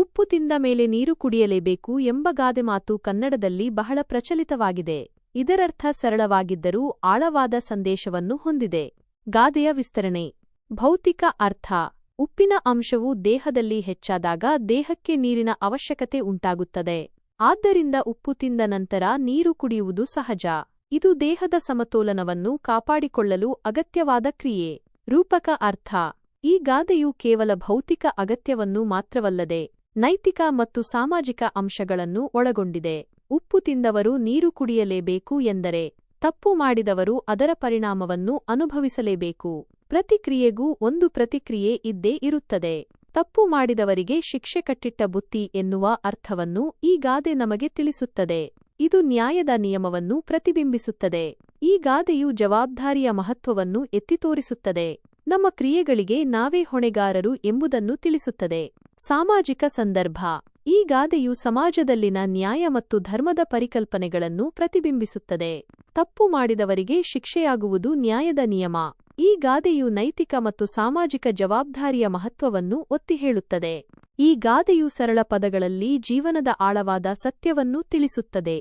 ಉಪ್ಪು ತಿಂದ ಮೇಲೆ ನೀರು ಕುಡಿಯಲೇಬೇಕು ಎಂಬ ಗಾದೆ ಮಾತು ಕನ್ನಡದಲ್ಲಿ ಬಹಳ ಪ್ರಚಲಿತವಾಗಿದೆ. ಇದರರ್ಥ ಸರಳವಾಗಿದ್ದರೂ ಆಳವಾದ ಸಂದೇಶವನ್ನು ಹೊಂದಿದೆ. ಗಾದೆಯ ವಿಸ್ತರಣೆ. ಭೌತಿಕ ಅರ್ಥ. ಉಪ್ಪಿನ ಅಂಶವು ದೇಹದಲ್ಲಿ ಹೆಚ್ಚಾದಾಗ ದೇಹಕ್ಕೆ ನೀರಿನ ಅವಶ್ಯಕತೆ ಉಂಟಾಗುತ್ತದೆ. ಆದ್ದರಿಂದ ಉಪ್ಪು ತಿಂದ ನಂತರ ನೀರು ಕುಡಿಯುವುದು ಸಹಜ. ಇದು ದೇಹದ ಸಮತೋಲನವನ್ನು ಕಾಪಾಡಿಕೊಳ್ಳಲು ಅಗತ್ಯವಾದ ಕ್ರಿಯೆ. ರೂಪಕ ಅರ್ಥ. ಈ ಗಾದೆಯು ಕೇವಲ ಭೌತಿಕ ಅಗತ್ಯವನ್ನು ಮಾತ್ರವಲ್ಲದೆ ನೈತಿಕ ಮತ್ತು ಸಾಮಾಜಿಕ ಅಂಶಗಳನ್ನು ಒಳಗೊಂಡಿದೆ. ಉಪ್ಪು ತಿಂದವರು ನೀರು ಕುಡಿಯಲೇಬೇಕು ಎಂದರೆ ತಪ್ಪು ಮಾಡಿದವರು ಅದರ ಪರಿಣಾಮವನ್ನು ಅನುಭವಿಸಲೇಬೇಕು. ಪ್ರತಿಕ್ರಿಯೆಗೂ ಒಂದು ಪ್ರತಿಕ್ರಿಯೆ ಇದ್ದೇ ಇರುತ್ತದೆ. ತಪ್ಪು ಮಾಡಿದವರಿಗೆ ಶಿಕ್ಷೆ ಕಟ್ಟಿಟ್ಟ ಬುತ್ತಿ ಎನ್ನುವ ಅರ್ಥವನ್ನು ಈ ಗಾದೆ ನಮಗೆ ತಿಳಿಸುತ್ತದೆ. ಇದು ನ್ಯಾಯದ ನಿಯಮವನ್ನು ಪ್ರತಿಬಿಂಬಿಸುತ್ತದೆ. ಈ ಗಾದೆಯು ಜವಾಬ್ದಾರಿಯ ಮಹತ್ವವನ್ನು ಎತ್ತಿ ತೋರಿಸುತ್ತದೆ. ನಮ್ಮ ಕ್ರಿಯೆಗಳಿಗೆ ನಾವೇ ಹೊಣೆಗಾರರು ಎಂಬುದನ್ನು ತಿಳಿಸುತ್ತದೆ. ಸಾಮಾಜಿಕ ಸಂದರ್ಭ. ಈ ಗಾದೆಯು ಸಮಾಜದಲ್ಲಿನ ನ್ಯಾಯ ಮತ್ತು ಧರ್ಮದ ಪರಿಕಲ್ಪನೆಗಳನ್ನು ಪ್ರತಿಬಿಂಬಿಸುತ್ತದೆ. ತಪ್ಪು ಮಾಡಿದವರಿಗೆ ಶಿಕ್ಷೆಯಾಗುವುದು ನ್ಯಾಯದ ನಿಯಮ. ಈ ಗಾದೆಯು ನೈತಿಕ ಮತ್ತು ಸಾಮಾಜಿಕ ಜವಾಬ್ದಾರಿಯ ಮಹತ್ವವನ್ನು ಒತ್ತಿ ಹೇಳುತ್ತದೆ ಈ ಗಾದೆಯು ಸರಳ ಪದಗಳಲ್ಲಿ ಜೀವನದ ಆಳವಾದ ಸತ್ಯವನ್ನು ತಿಳಿಸುತ್ತದೆ.